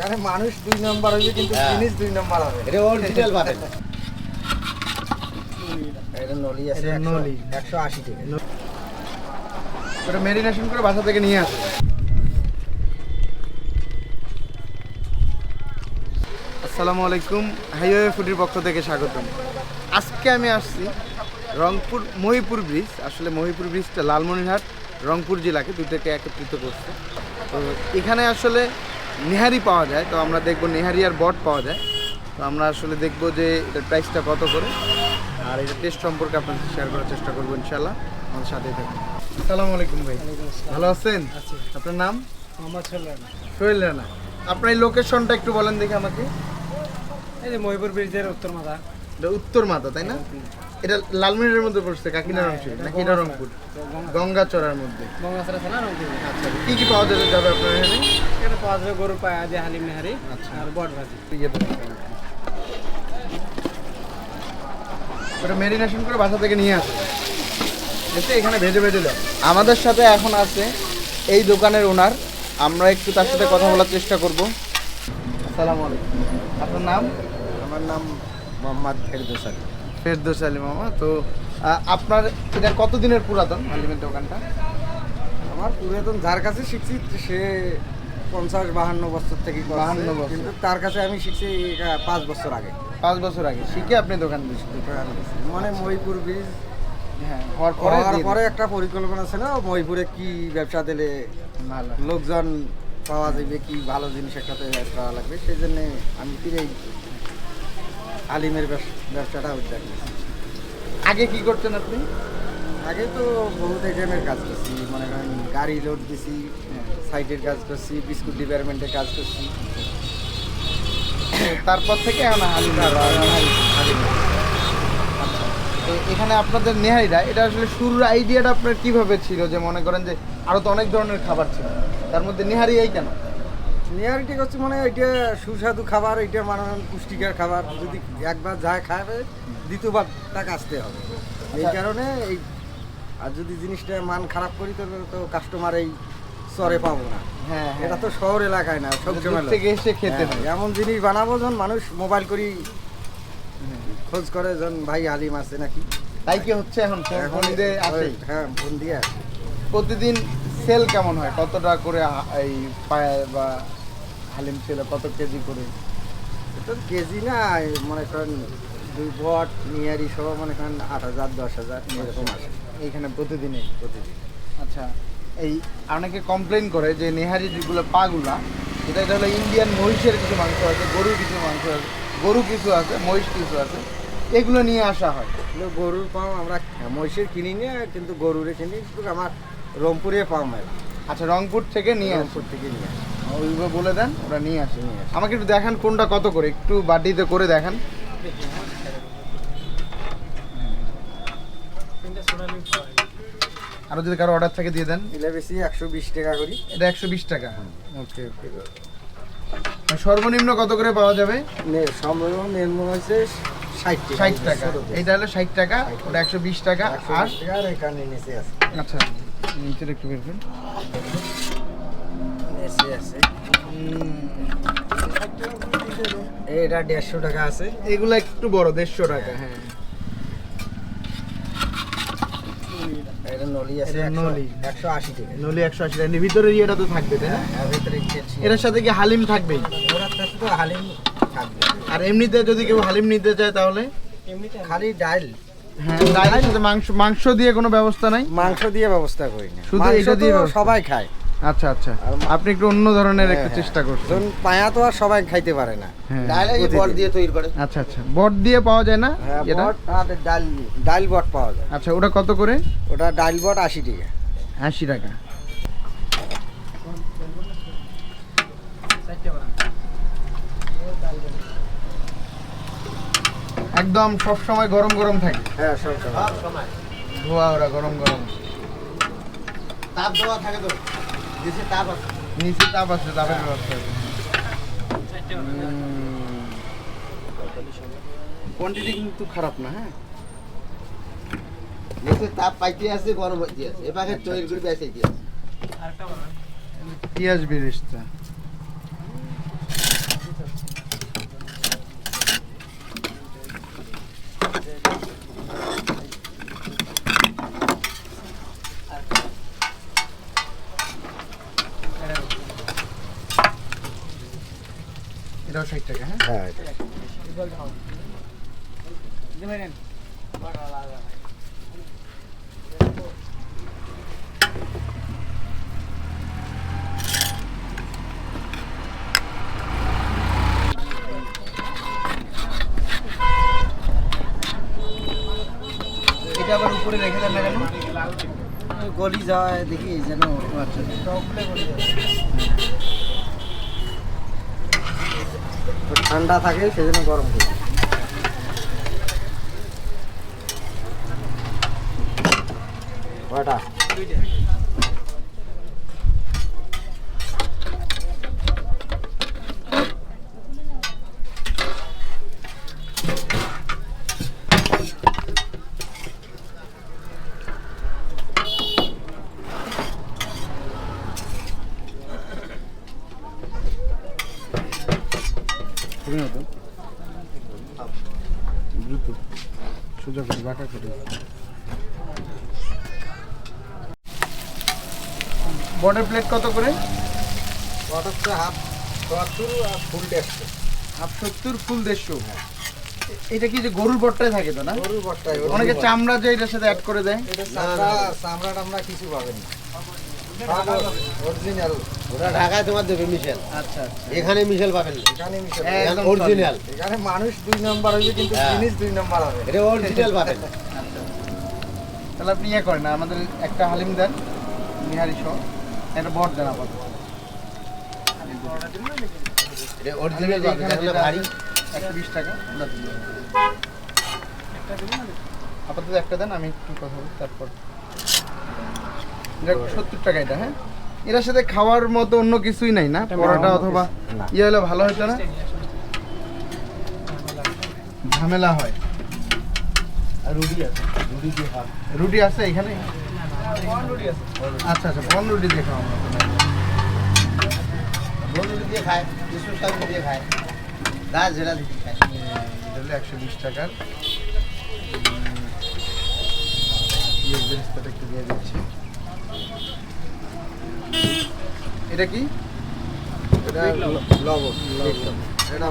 এখানে মানুষ দুই নম্বর হয়েছে কিন্তু হ্যাঁ। জিনিস দুই নম্বর হবে। এটা অরিজিনাল বাটেন এটা নলি আছে নলি। একশো আশি টাকা ওটা মেরিনেশন করে বাসা থেকে নিয়ে আসে আসসালামু আলাইকুম হাইওয়ে ফুডির পক্ষ থেকে স্বাগতম। আজকে আমি আসছি রংপুর মহিপুর ব্রিজ। আসলে মহিপুর ব্রিজটা লালমনিরহাট রংপুর জেলাকে দুটোকে একত্রিত করছে। তো এখানে আসলে নেহারি পাওয়া যায় তো আমরা দেখব নেহারি আর বট পাওয়া যায়। তো আমরা আসলে দেখব যে এটার প্রাইসটা কত করে। আর এটা টেস্ট সম্পর্কে আপনাদের শেয়ার করার চেষ্টা করব ইনশাল্লাহ আমাদের সাথেই থাকুন। আসসালামু আলাইকুম ভাই। ভালো আছেন? আপনার নাম? আমার সোহেল রানা। আপনার এই লোকেশনটা একটু বলেন দেখি আমাকে। এই যে মহিপুর ব্রিজের উত্তর মাথা এটা উত্তর মাথা তাই না? এটা লালমিনের মধ্যে পড়ছে কাকিনা রংপুর নাকি এটা রংপুর? গঙ্গাচড়ার মধ্যে। গঙ্গাছড়া থানা রংপুর? আচ্ছা কি কি পাওয়া যাবে যাবে আপনার এখানে? এখানে পাওয়া যাবে গরুর পায়া দিয়ে হালিম নেহারি আচ্ছা। আর বট ভাজি। ওটা মেরিনেশন করে বাসা থেকে নিয়ে আসে এসে এখানে ভেজে ভেজে দেয় আমাদের সাথে এখন আছে এই দোকানের ওনার। আমরা একটু তার সাথে কথা বলার চেষ্টা করব। আসসালামু আলাইকুম। আপনার নাম? আমার নাম মোহাম্মদ ফেরদৌস আলী। ফেরদৌস আলী মামা তো আপনার এটা কতদিনের পুরাতন আলিমের দোকানটা? আমার পুরাতন যার কাছে শিখছি সে পঞ্চাশ বাহান্ন বছর থেকে। 52 বছর। কিন্তু তার কাছে আমি শিখছি পাঁচ বছর আগে। পাঁচ বছর আগে। শিখে আপনি দোকান দিয়েছিলেন মানে মহিপুর ব্রিজ হ্যাঁ হওয়ার পরে একটা পরিকল্পনা ছিল মহিপুরে কি ব্যবসা দিলে লোকজন পাওয়া যাবে কি ভালো জিনিস একসাথে করা লাগবে সেই জন্যে আমি ফিরেই আলিমের ব্যবসাটা উদ্যোগ আগে কি করতেন আপনি? আগে তো বহুত আইটেমের কাজ করছি মনে করেন গাড়ি লোড দিছি সাইটের কাজ করছি বিস্কুট ডিপার্টমেন্টের কাজ করছি। তারপর থেকে এখন আপনাদের নেহারিটা এটা আসলে শুরুর আইডিয়াটা আপনার কীভাবে ছিল? যে মনে করেন যে আরও তো অনেক ধরনের খাবার ছিল। তার মধ্যে নেহারি এই কেন? নিয়ারিটি হচ্ছে মানে এটা সুস্বাদু খাবার এটা মানে পুষ্টিকর খাবার। যদি একবার যা খাবে দ্বিতীয়বার তাকে আসতে হবে। এই কারণে এই আর যদি জিনিসটা মান খারাপ করি তাহলে তো কাস্টমার এই চরে পাবো না। হ্যাঁ এটা তো শহর এলাকায় না সব থেকে এসে খেতে হ্যাঁ, হয় এমন জিনিস বানাবো যখন মানুষ মোবাইল করি খোঁজ করে যখন ভাই আলিম আছে নাকি। তাই কি হচ্ছে এখন? এখন ফোন দিয়ে আসে? হ্যাঁ ফোন দিয়ে আসে। প্রতিদিন সেল কেমন হয়? কতটা করে এই পায় বা হালিম সেল কত কেজি করে? এটা কেজি না মনে করেন দুই বট নিয়ারি সহ মনে করেন আট হাজার দশ হাজার এরকম আসে এইখানে প্রতিদিনই প্রতিদিন। আচ্ছা এই অনেকে কমপ্লেন করে যে নেহারি যেগুলো পাগুলা এটা এটা হলো ইন্ডিয়ান মহিষের কিছু মাংস আছে গরুর কিছু মাংস আছে গরু কিছু আছে মহিষ কিছু আছে এগুলো নিয়ে আসা হয়। গরুর পাম আমরা মহিষের কিনি না কিন্তু গরুরে কিনি আমার রংপুরে পাম মেলা আচ্ছা রংপুর থেকে নিয়ে রংপুর থেকে নিয়ে আসি ওইগুলো বলে দেন ওরা নিয়ে আসে নিয়ে আসে। আমাকে একটু দেখান কোনটা কত করে একটু বাটিতে করে দেখান। আরও যদি কারও অর্ডার থাকে দিয়ে দেন। বেশি একশো বিশ টাকা করি। এটা একশো বিশ টাকা। ওকে ওকে। সর্বনিম্ন কত করে পাওয়া যাবে? নে- সম্ভব নিম্ন হয়েছে ষাট টাকা। ষাট টাকা। এইটা হলো ষাট টাকা ওটা একশো বিশ টাকা। একশো আর? বিশ টাকা আর এখানে নিচে আছে। আচ্ছা নিচের একটু বের করুন নিচে আছে এটা দেড়শো টাকা আছে। এগুলো একটু বড় দেড়শো টাকা হ্যাঁ। ভিতরে ইয়েটা তো থাকবে তাই না? হ্যাঁ। এটার সাথে কি হালিম থাকবেই? হালিম থাকবে। আর এমনিতে যদি কেউ হালিম নিতে চায় তাহলে? খালি ডাল হ্যাঁ মাংস মাংস দিয়ে কোনো ব্যবস্থা নাই? মাংস দিয়ে ব্যবস্থা করি না। শুধু এটা দিয়ে সবাই খায়। আচ্ছা আচ্ছা। আপনি একটু অন্য ধরনের একটু হ্যাঁ, চেষ্টা করছেন। পায়া তো আর সবাই খাইতে পারে না। হ্যাঁ ডাল এই বট দিয়ে তৈরি করে। আচ্ছা আচ্ছা। বট দিয়ে পাওয়া যায় না? হ্যাঁ এটা ডাল ডাল বট পাওয়া যায়। আচ্ছা ওটা কত করে? ওটা ডাল বট আশি টাকা। আশি টাকা। একদম সব সময় গরম গরম থাকে। হ্যাঁ সব সময় ধোয়া ওরা গরম গরম। তাপ দেওয়া থাকে তো। দেশে তাপ আছে। নিচে তাপ আছে তাপের ব্যবস্থা কোয়ান্টিটি কিন্তু খারাপ না হ্যাঁ? দেশে তাপ পাইতে আছে গরম হইতে আছে। এবারে তৈরি করে বেঁচে দিয়ে আছে পেঁয়াজ বেরেস্তা। ষাট টাকা হ্যাঁ? হ্যাঁ এটা। এটা আবার উপরে রেখে দেন না কেন? গলি যায় দেখি যেন আচ্ছা। ঠান্ডা থাকে সেজন্য গরম করি কয়টা? প্লেট কত করে? কত হচ্ছে হাফ আর ফুল হাফ সত্তর ফুল দেড়শো। এটা কি যে গরুর বটটাই থাকে তো না? গরুর বট্টায় অনেকে চামড়া যে এটার সাথে অ্যাড করে দেয়। এটা চামড়া চামড়া টামড়া কিছু পাবেন অরিজিনাল ওরা ঢাকায় তোমার দেবে মিশেল। আচ্ছা আচ্ছা। এখানে মিশেল পাবেন না। এখানে মিশে অরিজিনাল এখানে মানুষ দুই নম্বর হইবে কিন্তু হ্যাঁ। জিনিস দুই নম্বর হবে। এটা অরিজিনাল পাবেন। তাহলে আপনি ইয়ে করেন না আমাদের একটা হালিম দেন নিহারি সহ। একটা বট দেন আপাতত এটা অরিজিনাল ভারী। টাকা ওটা দিন। আপাতত একটা দেন আমি একটু কথা বলি তারপর। সত্তর টাকা এটা হ্যাঁ? এটার সাথে খাওয়ার মতো অন্য কিছুই নাই না? পরোটা অথবা ইয়ে হলে ভালো হতো না? ঝামেলা হয়। আর রুটি আছে রুটি আছে এখানে? আচ্ছা আচ্ছা বন রুটি দিয়ে খাওয়া রোল রুটি দিয়ে খায় কিছু সবজি দিয়ে খায়। দাস যেটা দিয়ে খায়। এটা হলো একশো বিশ টাকার। একটু দিয়ে দিচ্ছি। এটা কি? এটা লবণ। এটা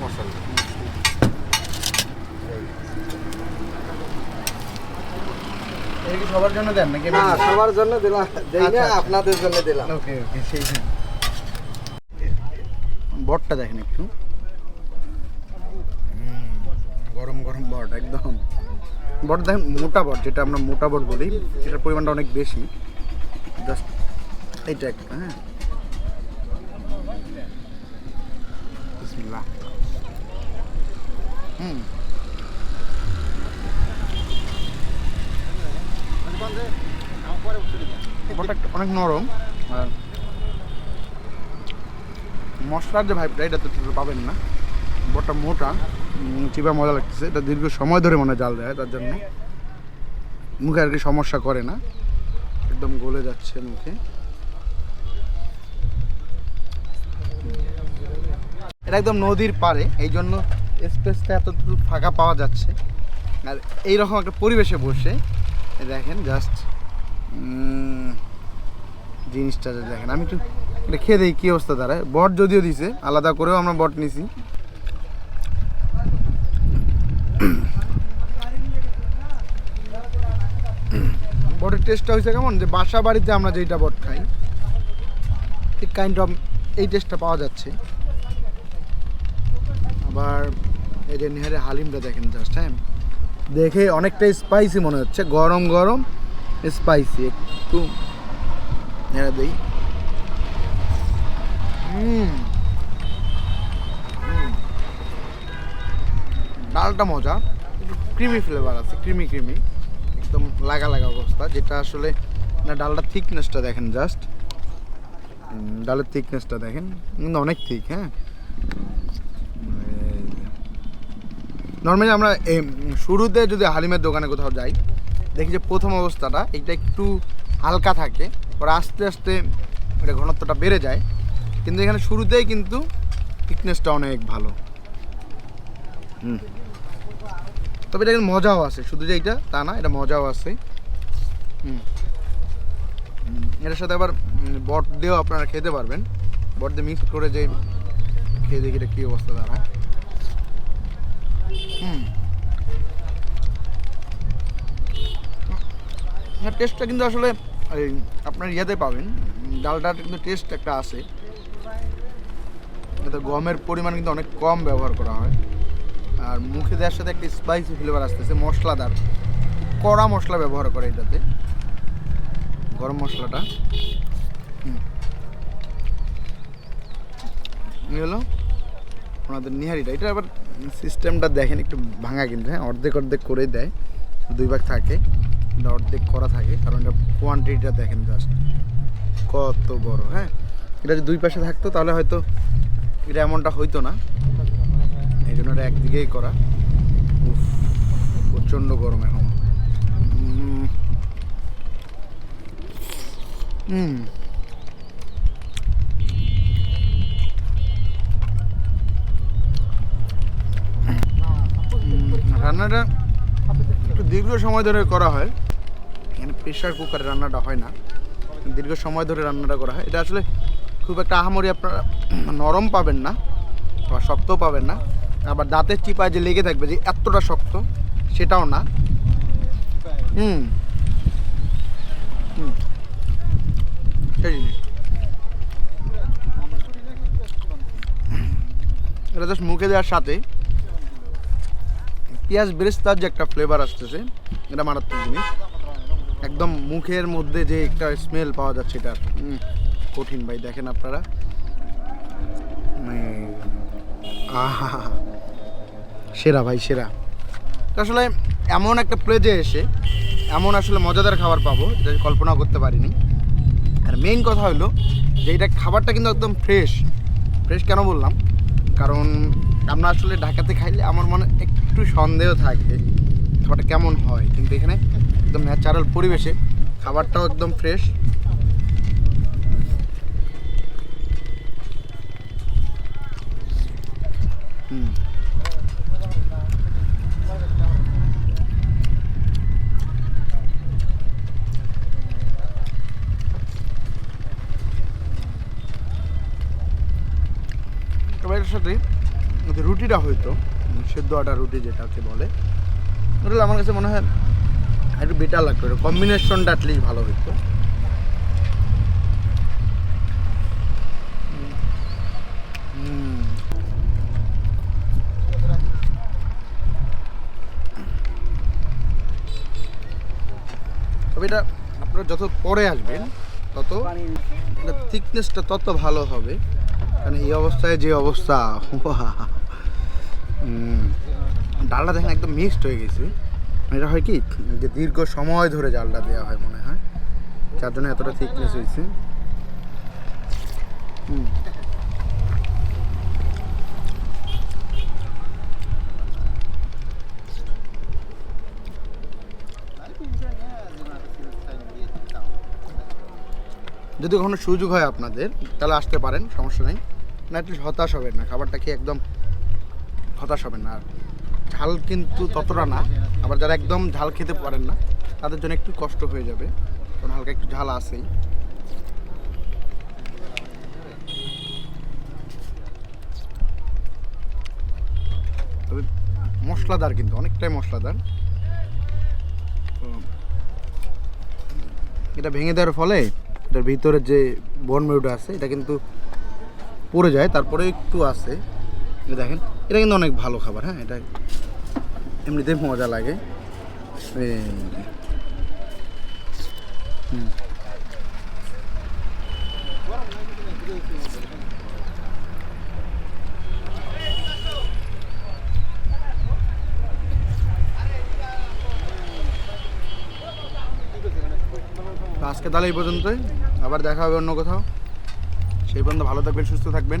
মশলা এটা কি সবার জন্য দেন নাকি? না সবার জন্য দিলাম। দেই আচ্ছা, না আচ্ছা। আপনাদের জন্য দিলাম। ওকে ওকে সেই বটটা দেখেন একটু। গরম গরম বট একদম। বট দেখেন মোটা বট যেটা আমরা মোটা বট বলি এটার পরিমাণটা অনেক বেশি। জাস্ট এইটা একটা হ্যাঁ। হুম। অনেক নরম। আর মশলার যে ভাইবটা এটা তো পাবেন না। বটটা মোটা চিবা মজা লাগতেছে। এটা দীর্ঘ সময় ধরে মনে জাল দেয়, তার জন্য। মুখে আর কি সমস্যা করে না। একদম গলে যাচ্ছে মুখে। এটা একদম নদীর পারে এই জন্য স্পেসটা এতটুকু ফাঁকা পাওয়া যাচ্ছে। আর এইরকম একটা পরিবেশে বসে দেখেন জাস্ট জিনিসটা দেখেন, আমি একটু এটা খেয়ে দিই কী অবস্থা দাঁড়ায়। বট যদিও দিছে, আলাদা করেও আমরা বট নিছি। বটের টেস্টটা হয়েছে কেমন? যে বাসা বাড়িতে আমরা যেইটা বট খাই, ঠিক কাইন্ড অফ এই টেস্টটা পাওয়া যাচ্ছে। আবার এই যে নিহারে হালিমটা দেখেন জাস্ট হ্যাঁ? দেখে অনেকটা স্পাইসি মনে হচ্ছে। গরম গরম স্পাইসি একটু হুম। ডালটা মজা। ক্রিমি ফ্লেভার আছে ক্রিমি ক্রিমি একদম লাগা লাগা অবস্থা, যেটা আসলে না, ডালটা থিকনেসটা দেখেন জাস্ট ডালের থিকনেসটা দেখেন। অনেক থিক হ্যাঁ? নর্মালি আমরা শুরুতে যদি হালিমের দোকানে কোথাও যাই দেখি যে প্রথম অবস্থাটা এটা একটু হালকা থাকে পরে আস্তে আস্তে এটা ঘনত্বটা বেড়ে যায়। কিন্তু এখানে শুরুতেই কিন্তু থিকনেসটা অনেক ভালো। হুম। তবে এটা কিন্তু মজাও আছে শুধু যে এটা তা না এটা মজাও আছে। হুম, এটার সাথে আবার বট দিয়েও আপনারা খেতে পারবেন। বট দিয়ে মিক্স করে যে খেয়ে দেখি এটা কী অবস্থা দাঁড়ায় হুম। টেস্টটা কিন্তু আসলে আপনার ইয়েতে পাবেন। ডালটার কিন্তু টেস্ট একটা আছে। এতে গমের পরিমাণ কিন্তু অনেক কম ব্যবহার করা হয়। আর মুখে দেওয়ার সাথে একটা স্পাইসি ফ্লেভার আসতেছে, মশলাদার। কড়া মশলা ব্যবহার করে এটাতে। গরম মশলাটা। হুম। হলো। ওনাদের নিহারিটা এটা আবার সিস্টেমটা দেখেন, একটু ভাঙা কিন্তু হ্যাঁ? অর্ধেক অর্ধেক করে দেয়। দুই ভাগ থাকে। এটা অর্ধেক করা থাকে, কারণ এটা কোয়ান্টিটিটা দেখেন জাস্ট কত বড় হ্যাঁ? এটা যদি দুই পাশে থাকতো, তাহলে হয়তো এটা এমনটা হইতো না। এই জন্য এটা একদিকেই করা। প্রচণ্ড গরম এখন। হুম। সময় ধরে করা হয়। এখানে প্রেশার কুকারে রান্নাটা হয় না। দীর্ঘ সময় ধরে রান্নাটা করা হয়। এটা আসলে খুব একটা আহামরি আপনারা নরম পাবেন না বা শক্তও পাবেন না। আবার দাঁতের চিপায় যে লেগে থাকবে যে এতটা শক্ত, সেটাও না। হুম। হুম। এটা জাস্ট মুখে দেওয়ার সাথে পেঁয়াজ বেরেস্তার যে একটা ফ্লেভার আসতেছে, এটা মারাত্মক জিনিস। একদম মুখের মধ্যে যে একটা স্মেল পাওয়া যাচ্ছে এটা। কঠিন ভাই, দেখেন আপনারা। সেরা ভাই, সেরা। আসলে এমন একটা প্লেজে এসে, এমন আসলে মজাদার খাবার পাবো এটা কল্পনাও করতে পারিনি। আর মেইন কথা হলো যে এটা খাবারটা কিন্তু একদম ফ্রেশ ফ্রেশ কেন বললাম? কারণ আমরা আসলে ঢাকাতে খাইলে আমার মনে একটু সন্দেহ থাকে খাবারটা কেমন হয়। কিন্তু এখানে একদম ন্যাচারাল পরিবেশে খাবারটাও একদম ফ্রেশ সাথে রুটিটা উম, সেদ্ধ আটা রুটি যেটাকে বলে ওটা আমার কাছে মনে হয় একটু বেটার লাগতো। এটা কম্বিনেশনটা অ্যাটলিস্ট ভালো তবে এটা আপনারা যত পরে আসবেন, তত থিকনেসটা তত ভালো হবে। কারণ এই অবস্থায় যে অবস্থা ডালটা দেখেন একদম মিক্সড হয়ে গেছে। এটা হয় কি, যে দীর্ঘ সময় ধরে জালটা দেওয়া হয় মনে হয়। যার জন্য এতটা থিকনেস হয়েছে। যদি কখনো সুযোগ হয় আপনাদের, তাহলে আসতে পারেন, সমস্যা নেই। না, একটু হতাশ হবেন না, খাবারটা খেয়ে একদম হতাশ হবেন না। আর ঝাল কিন্তু ততটা না, আবার যারা একদম ঝাল খেতে পারেন না, তাদের জন্য একটু কষ্ট হয়ে যাবে। কারণ হালকা একটু ঝাল আসেই তবে মশলাদার কিন্তু, অনেকটাই মশলাদার। এটা ভেঙে দেওয়ার ফলে এটার ভিতরে যে বন মেরুটা আছে, এটা কিন্তু পড়ে যায় তারপরে একটু আছে। দেখেন। এটা কিন্তু অনেক ভালো খাবার হ্যাঁ? এটা এমনিতে মজা লাগে। হুম। আজকে তাহলে এই পর্যন্তই। আবার দেখা হবে অন্য কোথাও। সেই পর্যন্ত ভালো থাকবেন, সুস্থ থাকবেন।